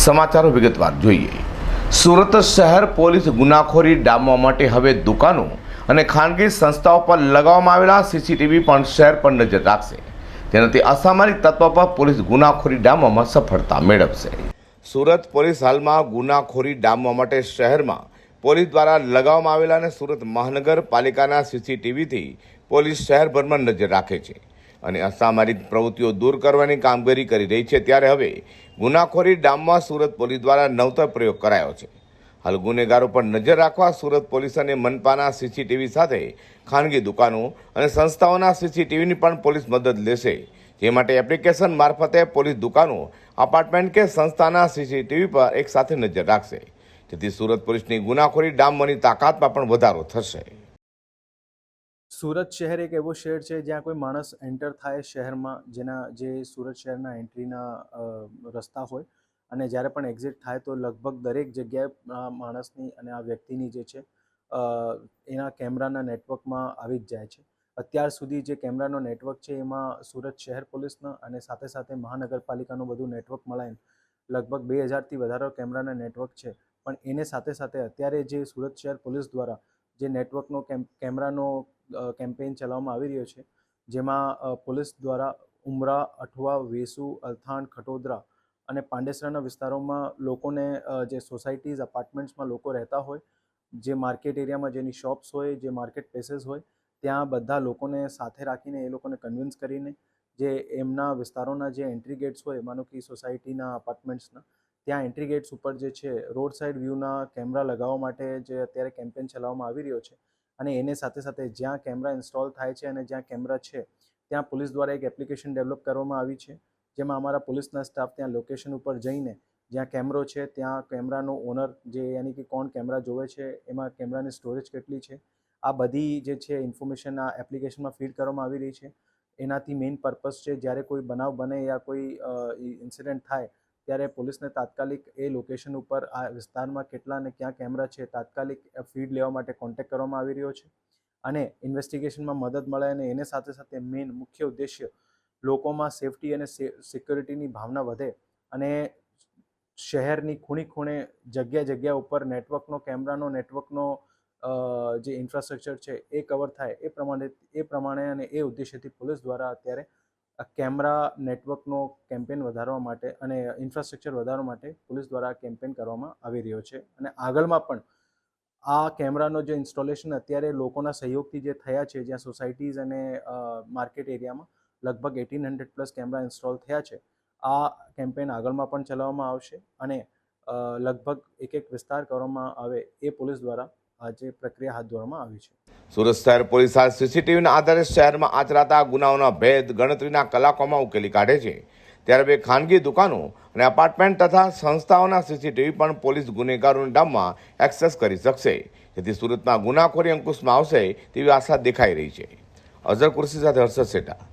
સમાચારો વિગતવાર જોઈએ. સુરત શહેર પોલીસ ગુનાખોરી ડામવા માટે હવે દુકાનો અને ખાનગી સંસ્થાઓ પર લગાવવામાં આવેલા સીસીટીવી પણ શહેર પર નજર રાખશે. તેનાથી અસામાજિક તત્વો પર પોલીસ ગુનાખોરી ડામવામાં સફળતા મેળવશે. સુરત પોલીસ હાલમાં ગુનાખોરી ડામવા માટે શહેરમાં પોલીસ દ્વારા લગાવવામાં આવેલા અને સુરત મહાનગરપાલિકાના સીસીટીવીથી પોલીસ શહેરભરમાં નજર રાખે છે. અને અસામાજિક પ્રવૃત્તિઓ દૂર કરવાની કામગીરી કરી રહી છે ત્યારે હવે ગુનાખોરી ડામમાં સુરત પોલીસ દ્વારા નવતર પ્રયોગ કરાયો છે. હાલ ગુનેગારો પર નજર રાખવા સુરત પોલીસ અને મનપાના સીસીટીવી સાથે ખાનગી દુકાનો અને સંસ્થાઓના સીસીટીવીની પણ પોલીસ મદદ લેશે. જે માટે એપ્લિકેશન મારફતે પોલીસ દુકાનો, અપાર્ટમેન્ટ કે સંસ્થાના સીસીટીવી પર એકસાથે નજર રાખશે. જેથી સુરત પોલીસની ગુનાખોરી ડામવાની તાકાતમાં પણ વધારો થશે. સુરત શહેર એક એવો શહેર છે જ્યાં કોઈ માણસ એન્ટર થાય શહેરમાં, જેના, જે સુરત શહેરના એન્ટ્રીના રસ્તા હોય અને જ્યારે પણ એક્ઝિટ થાય તો લગભગ દરેક જગ્યાએ માણસની અને આ વ્યક્તિની જે છે એના કેમેરાના નેટવર્કમાં આવી જ જાય છે. અત્યાર સુધી જે કેમેરાનો નેટવર્ક છે એમાં સુરત શહેર પોલીસના અને સાથે સાથે મહાનગરપાલિકાનું બધું નેટવર્ક મળાઈને લગભગ બે હજારથી વધારે કેમેરાના નેટવર્ક છે. પણ એને સાથે સાથે અત્યારે જે સુરત શહેર પોલીસ દ્વારા જે નેટવર્કનો કેમ, કેમેરાનો કેમ્પેઇન ચલાવવામાં આવી રહ્યો છે, જેમાં પોલીસ દ્વારા ઉમરા, અઠવા, વેસુ, અલથાણ, ખટોદરા અને પાંડેસરાના વિસ્તારોમાં લોકોને જે સોસાયટીઝ, અપાર્ટમેન્ટ્સમાં લોકો રહેતા હોય, જે માર્કેટ એરિયામાં જેની શોપ્સ હોય, જે માર્કેટ પ્લેસીસ હોય, ત્યાં બધા લોકોને સાથે રાખીને એ લોકોને કન્વિન્સ કરીને જે એમના વિસ્તારોના જે એન્ટ્રી ગેટ્સ હોય, માનો કે સોસાયટીના, અપાર્ટમેન્ટ્સના ત્યાં એન્ટ્રી ગેટ્સ ઉપર જે છે રોડ સાઇડ વ્યૂના કેમેરા લગાવવા માટે જે અત્યારે કેમ્પેન ચલાવવામાં આવી રહ્યો છે અને એને સાથે સાથે જ્યાં કેમેરા ઇન્સ્ટોલ થાય છે અને જ્યાં કેમેરા છે, ત્યાં પોલીસ દ્વારા એક એપ્લિકેશન ડેવલપ કરવામાં આવી છે. જેમાં અમારા પોલીસના સ્ટાફ ત્યાં લોકેશન ઉપર જઈને જ્યાં કેમેરો છે, ત્યાં કેમેરાનો ઓનર જે યાની કે કોણ કેમેરા જોવે છે, એમાં કેમેરાની સ્ટોરેજ કેટલી છે, આ બધી જે છે ઇન્ફોર્મેશન આ એપ્લિકેશનમાં ફીડ કરવામાં આવી રહી છે. એનાથી મેઇન પર્પઝ છે, જ્યારે કોઈ બનાવ બને યા કોઈ ઇન્સિડન્ટ થાય ત્યારે પોલીસને તાત્કાલિક એ લોકેશન ઉપર આ વિસ્તારમાં કેટલા અને ક્યાં કેમેરા છે તાત્કાલિક ફીડ લેવા માટે કોન્ટેક્ટ કરવામાં આવી રહ્યો છે. અને ઇન્વેસ્ટિગેશનમાં મદદ મળે અને એને સાથે સાથે મેઇન મુખ્ય ઉદ્દેશ્ય લોકોમાં સેફટી અને સિક્યોરિટીની ભાવના વધે અને શહેરની ખૂણે ખૂણે જગ્યા જગ્યા ઉપર નેટવર્કનો કેમેરાનો નેટવર્કનો જે ઇન્ફ્રાસ્ટ્રક્ચર છે એ કવર થાય એ પ્રમાણે એ પ્રમાણે અને એ ઉદ્દેશ્યથી પોલીસ દ્વારા અત્યારે આ કેમેરા નેટવર્કનો કેમ્પેન વધારવા માટે અને ઇન્ફ્રાસ્ટ્રક્ચર વધારવા માટે પોલીસ દ્વારા કેમ્પેન કરવામાં આવી રહ્યો છે. અને આગળમાં પણ આ કેમેરાનો જે ઇન્સ્ટોલેશન અત્યારે લોકોના સહયોગથી જે થયા છે, જ્યાં સોસાયટીઝ અને માર્કેટ એરિયામાં લગભગ eighteen hundred plus camera install થયા છે. આ કેમ્પેન આગળમાં પણ ચલાવવામાં આવશે અને લગભગ એક એક વિસ્તાર કરવામાં આવે એ પોલીસ દ્વારા આ જે પ્રક્રિયા હાથ ધરવામાં આવી છે. સુરત શહેર પોલીસ આ સીસીટીવીના આધારે શહેરમાં આચરાતા ગુનાઓના ભેદ ગણતરીના કલાકોમાં ઉકેલી કાઢે છે. ત્યારે બે ખાનગી દુકાનો અને અપાર્ટમેન્ટ તથા સંસ્થાઓના સીસીટીવી પણ પોલીસ ગુનેગારોના ડામમાં એક્સેસ કરી શકશે. જેથી સુરતમાં ગુનાખોરી અંકુશમાં આવશે તેવી આશા દેખાઈ રહી છે. અઝર કુર્સી સાથે હર્ષદ શેઠા